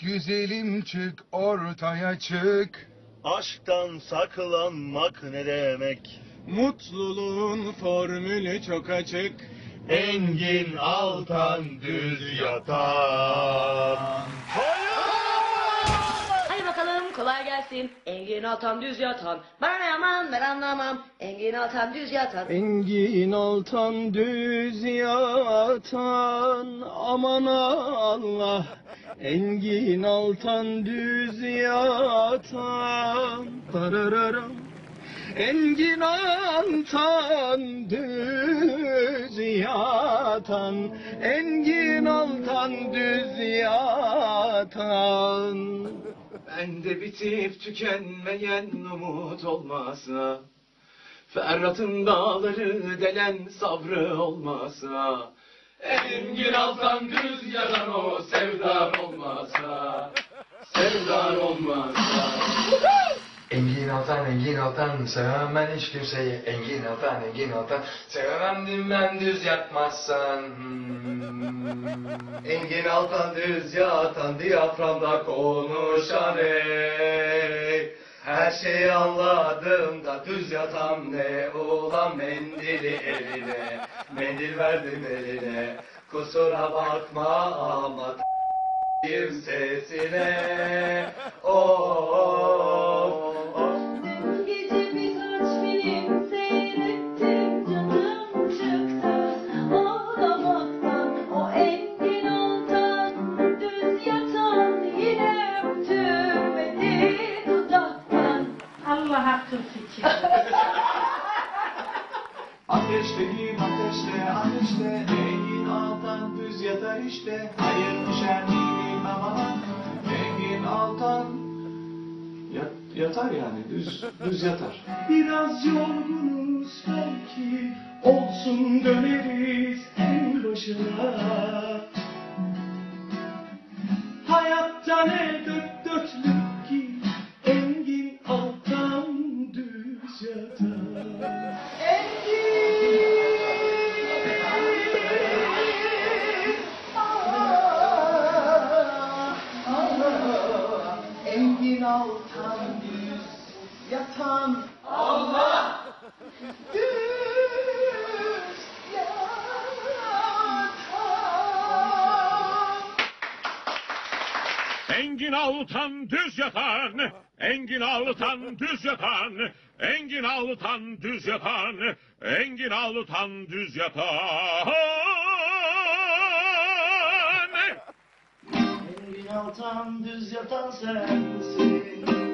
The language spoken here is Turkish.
güzelim çık ortaya çık. Aşktan saklanmak ne demek? Mutluluğun formülü çok açık. Engin altan düz yatan. Hadi bakalım kolay gelsin. Engin atan düz yatan. Bana ne aman ben anlamam. Engin atan düz yatan. Engin altan düz yatan aman Allah Engin altan düz yatan Darararam. Engin altan düz yatan Engin altan düz yatan Bende bitip tükenmeyen umut olmasa Ferhat'ın dağları delen sabrı olmasa Engin altan düz yalan o sevdar olmasa Sevdar olmasa Engin Altan, Engin Altan, sevemem ben hiç kimseyi. Engin Altan, Engin Altan, sevemem dümen düz yatmazsan. Hmm. Engin altan düz yatan diyaframda konuşan ey Her şeyi anladım da düz yatan ne? Ulan mendili eline Mendil verdim eline. Kusura bakma ama sesine oh, oh, 42. Ateşleyin ateşle ateşle Engin altan düz yatar işte. Hayır düşer değilim ama Engin altan yat, Yatar yani düz düz yatar. Biraz yorgunuz belki. Olsun döneriz en başına. Engin altan düz yatan. Allah! Düz yatan. Engin Altan düz yatan, Engin Altan düz yatan, Engin Altan düz yatan, Engin Altan düz yatan. Engin altan düz yatan sensin